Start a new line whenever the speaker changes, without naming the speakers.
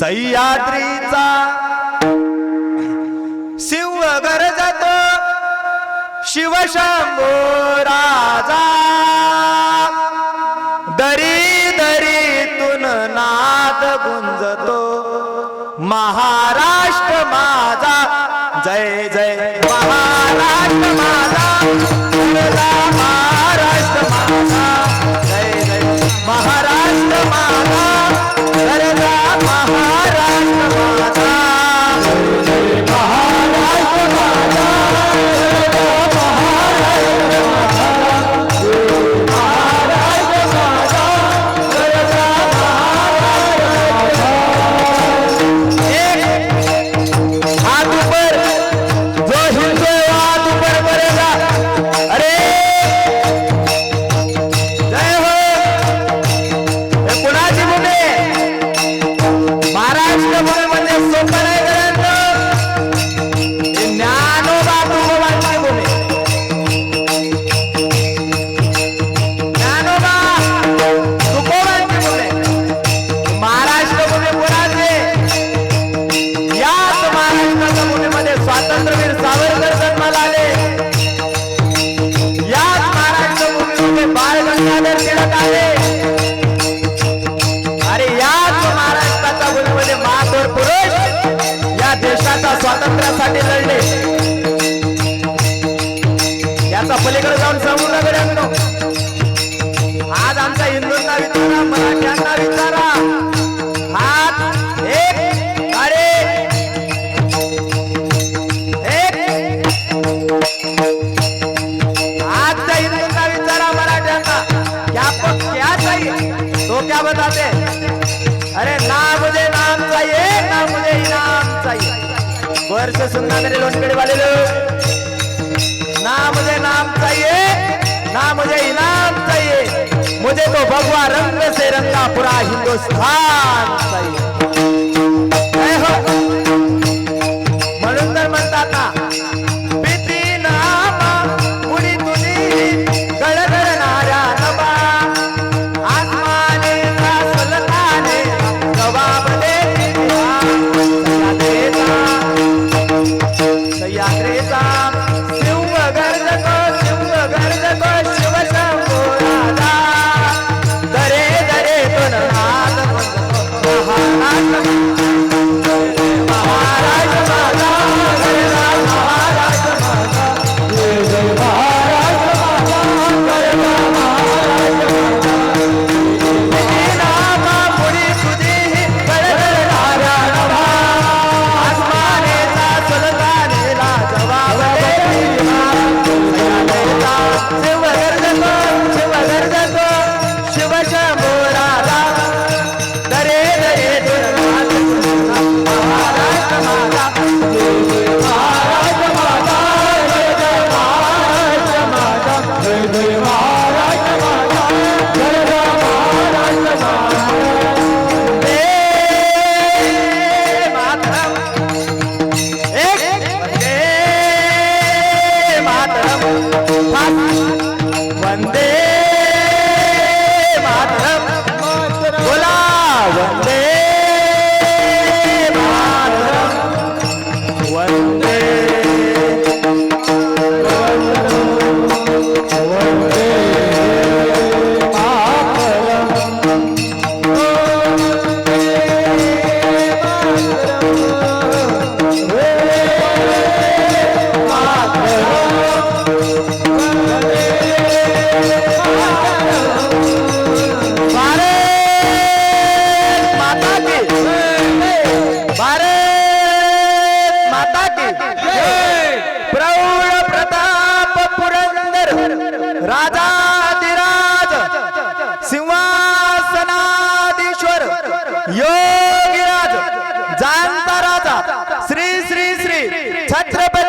सह्याद्रीचा शिव घर जातो शिवशंभो राजा. दरी दरीतून नाद गुंजतो महाराष्ट्र माझा. जय जय महाराष्ट्र माझा. नाव जाते अरे ना दे नाम चाहिए नाम दे इनाम चाहिए। वर्ष सुनना मेरे लोनगढ़ वाले लोग। नाम दे नाम चाहिए ना मुझे इनाम चाहिए। मुझे तो भगवा रंग से रंगा पूरा हिंदुस्तान चाहिए। वंदे योगी राज जयंता राजा श्री श्री श्री छत्रपति